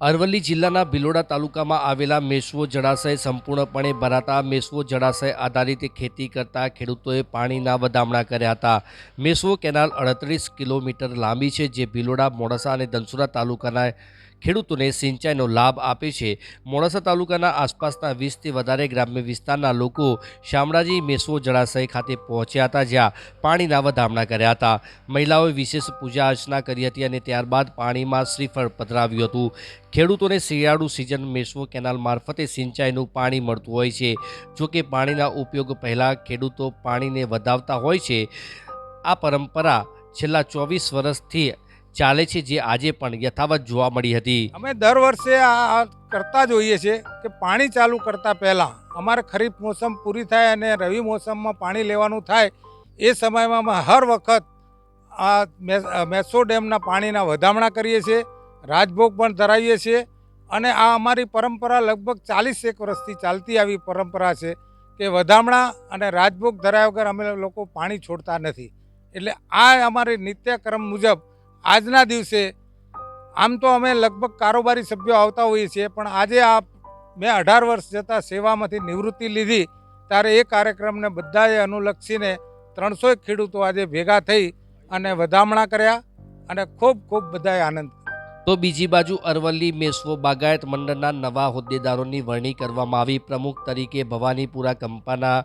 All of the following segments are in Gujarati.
અરવલ્લી જિલ્લાના ભિલોડા તાલુકામાં આવેલા મેસવો જળાશય સંપૂર્ણપણે ભરાતા મેસવો જળાશય આધારિત ખેતી કરતા ખેડૂતોએ પાણીના વધામણા કર્યા હતા. મેસવો કેનાલ અડત્રીસ કિલોમીટર લાંબી છે, જે ભિલોડા, મોડાસા અને ધનસુરા તાલુકાના ખેડૂતોને સિંચાઈનો લાભ આપે છે. મોડાસા તાલુકાના આસપાસના વીસથી વધારે ગ્રામ્ય વિસ્તારના લોકો શામળાજી મેસવો જળાશય ખાતે પહોંચ્યા હતા, જ્યાં પાણીના વધામણા કર્યા હતા. મહિલાઓએ વિશેષ પૂજા અર્ચના કરી હતી અને ત્યારબાદ પાણીમાં શ્રીફળ પધરાવ્યું હતું. ખેડૂતોને શિયાળુ સિઝન મેસવો કેનાલ મારફતે સિંચાઈનું પાણી મળતું હોય છે. જોકે પાણીના ઉપયોગ પહેલાં ખેડૂતો પાણીને વધાવતા હોય છે. આ પરંપરા છેલ્લા ચોવીસ વર્ષથી ચાલે છે જે આજે પણ યથાવત જોવા મળી હતી. અમે દર વર્ષે આ કરતા જ હોઈએ છીએ કે પાણી ચાલુ કરતા પહેલાં અમારે ખરીફ મોસમ પૂરી થાય અને રવિ મોસમમાં પાણી લેવાનું થાય એ સમયમાં અમે હર વખત આ મેસો ડેમના પાણીના વધામણા કરીએ છીએ, રાજભોગ પણ ધરાવીએ છીએ અને આ અમારી પરંપરા લગભગ ચાલીસ એક વર્ષથી ચાલતી આવી પરંપરા છે કે વધામણા અને રાજભોગ ધરાવ્યા વગર અમે લોકો પાણી છોડતા નથી. એટલે આ અમારી નિત્યક્રમ મુજબ આજના દિવસે આમ તો અમે લગભગ કારોબારી સભ્યો આવતા હોઈએ છીએ, પણ આજે આ મેં અઢાર વર્ષ જતાં સેવામાંથી નિવૃત્તિ લીધી, ત્યારે એ કાર્યક્રમને બધાએ અનુલક્ષીને ત્રણસો ખેડૂતો આજે ભેગા થઈ અને વધામણા કર્યા અને ખૂબ ખૂબ બધાએ આનંદ તો બીજી બાજુ અરવલ્લી મેશ્વો બાગાયત મંડળના નવા હોદ્દેદારોની વરણી કરવામાં આવી. પ્રમુખ તરીકે ભવાનીપુરા કંપાના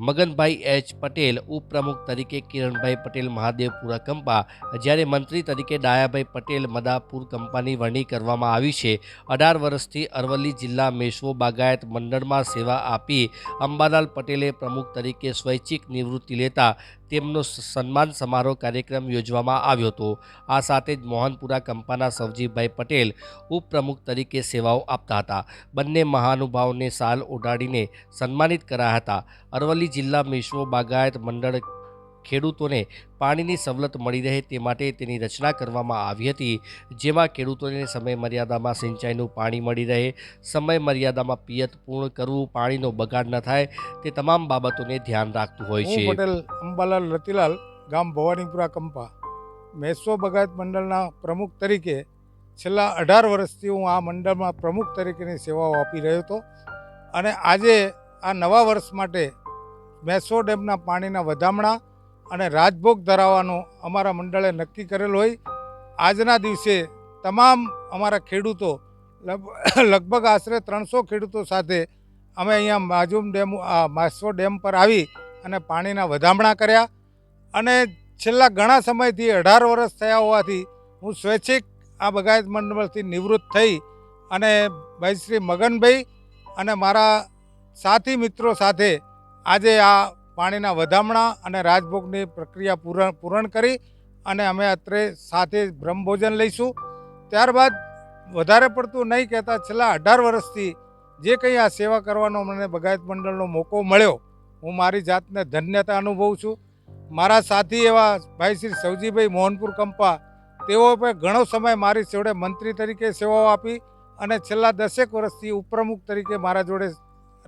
મગનભાઈ એચ પટેલ, ઉપપ્રમુખ તરીકે કિરણભાઈ પટેલ મહાદેવપુરા કંપા જ્યારે મંત્રી તરીકે ડાયાભાઈ પટેલ, મદાપુર કંપાની વરણી કરવામાં આવી છે. અઢાર વર્ષથી અરવલ્લી જિલ્લા મેશ્વો બાગાયત મંડળમાં સેવા આપી અંબાલાલ પટેલે પ્રમુખ તરીકે સ્વૈચ્છિક નિવૃત્તિ લેતા તેમનો સન્માન સમારોહ કાર્યક્રમ યોજવામાં આવ્યો હતો. આ સાથે જ મોહનપુરા કંપાના સવજીભાઈ પટેલ, ઉપપ્રમુખ તરીકે સેવાઓ આપતા હતા. બંને મહાનુભાવોને સાલ ઉડાડીને સન્માનિત કરાયા હતા. અરવલ્લી જિલ્લા મેશ્વો બાગાયત મંડળ ખેડૂતોને પાણીની સવલત મળી રહે તે માટે તેની રચના કરવામાં આવી હતી જેમાં ખેડૂતોને સમય મર્યાદામાં સિંચાઈનું પાણી મળી રહે સમય મર્યાદામાં પિયત પૂર્ણ કરવું પાણીનો બગાડ ન થાય તે તમામ બાબતોને ધ્યાન રાખતું હોય છે. પટેલ અંબાલાલ રતિલાલ ગામ ભવાનીપુરા કંપા. મેસો બગાયત મંડળના પ્રમુખ તરીકે છેલ્લા અઢાર વર્ષથી હું આ મંડળમાં પ્રમુખ તરીકેની સેવાઓ આપી રહ્યો હતો અને આજે આ નવા વર્ષ માટે મેસો ડેમના પાણીના વધામણા અને રાજભોગ ધરાવવાનું અમારા મંડળે નક્કી કરેલ હોય. આજના દિવસે તમામ અમારા ખેડૂતો લગ- લગભગ આશરે ત્રણસો ખેડૂતો સાથે અમે અહીંયા માજુમ ડેમ માસો ડેમ પર આવી અને પાણીના વધામણા કર્યા. અને છેલ્લા ઘણા સમયથી અઢાર વર્ષ થયા હોવાથી હું સ્વૈચ્છિક આ બગાયત મંડળથી નિવૃત્ત થઈ અને ભાઈ શ્રી મગનભાઈ અને મારા સાથી મિત્રો સાથે આજે આ પાણીના વધામણા અને રાજભોગની પ્રક્રિયા પૂરણ પૂરણ કરી અને અમે અત્રે સાથે બ્રહ્મભોજન લઈશું. ત્યારબાદ વધારે પડતું નહીં કહેતા છેલ્લા અઢાર વર્ષથી જે કંઈ આ સેવા કરવાનો મને બગાયત મંડળનો મોકો મળ્યો, હું મારી જાતને ધન્યતા અનુભવું છું. મારા સાથી એવા ભાઈ શ્રી સવજીભાઈ મોહનપુર કંપા, તેઓ પણ ઘણો સમય મારી જોડે મંત્રી તરીકે સેવાઓ આપી અને છેલ્લા દસેક વર્ષથી ઉપપ્રમુખ તરીકે મારા જોડે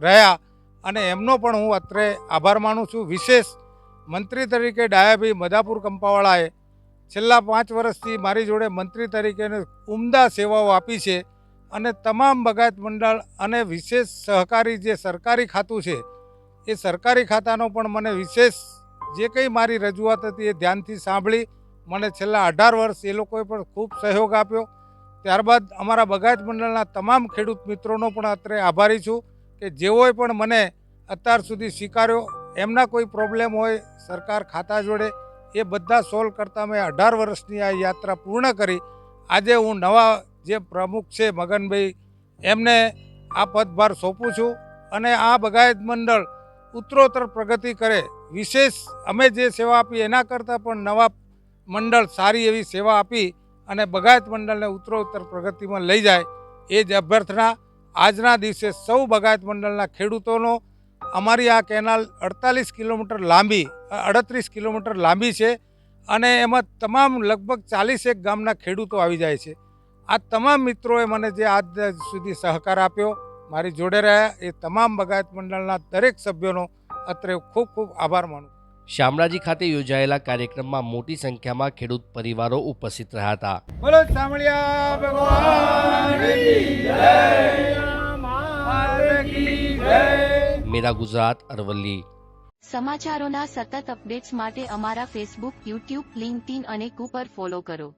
રહ્યા. અને એમનો પણ હું અત્રે આભાર માનું છું. વિશેષ મંત્રી તરીકે ડાયાભાઈ મદાપુર કંપાવાળાએ છેલ્લા પાંચ વર્ષથી મારી જોડે મંત્રી તરીકેને ઉમદા સેવાઓ આપી છે અને તમામ બગાયત મંડળ અને વિશેષ સહકારી જે સરકારી ખાતું છે, એ સરકારી ખાતાનો પણ મને વિશેષ જે કંઈ મારી રજૂઆત હતી એ ધ્યાનથી સાંભળી. મને છેલ્લા અઢાર વર્ષ એ લોકોએ પણ ખૂબ સહયોગ આપ્યો. ત્યારબાદ અમારા બગાયત મંડળના તમામ ખેડૂત મિત્રોનો પણ અત્રે આભારી છું. કે જેઓએ પણ મને અત્યાર સુધી સ્વીકાર્યો, એમના કોઈ પ્રોબ્લેમ હોય, સરકાર ખાતા જોડે, એ બધા સોલ્વ કરતાં મેં અઢાર વર્ષની આ યાત્રા પૂર્ણ કરી. આજે હું નવા જે પ્રમુખ છે મગનભાઈ, એમને આ પદભાર સોંપું છું અને આ બગાયત મંડળ ઉત્તરોત્તર પ્રગતિ કરે. વિશેષ અમે જે સેવા આપી એના કરતાં પણ નવા મંડળ સારી એવી સેવા આપી અને બગાયત મંડળને ઉત્તરોત્તર પ્રગતિમાં લઈ જાય, એ જ અભ્યર્થના આજના દિવસે સૌ બગાયત મંડળના ખેડૂતોનો અમારી આ કેનાલ અડતાલીસ કિલોમીટર લાંબી અડત્રીસ કિલોમીટર લાંબી છે અને એમાં તમામ લગભગ ચાલીસેક ગામના ખેડૂતો આવી જાય છે. આ તમામ મિત્રોએ મને જે આજ સુધી સહકાર આપ્યો, મારી જોડે રહ્યા એ તમામ બગાયત મંડળના દરેક સભ્યોનો અત્રે ખૂબ ખૂબ આભાર માનું શામળાજી ખાતે યોજાયેલા કાર્યક્રમમાં મોટી સંખ્યામાં ખેડૂત પરિવારો ઉપસ્થિત રહ્યા હતા. મેરા ગુજરાત અરવલ્લી. સમાચારોના સતત અપડેટ્સ માટે અમારા ફેસબુક યુટ્યુબ લિંક્ડઇન અને કુપર ફોલો કરો.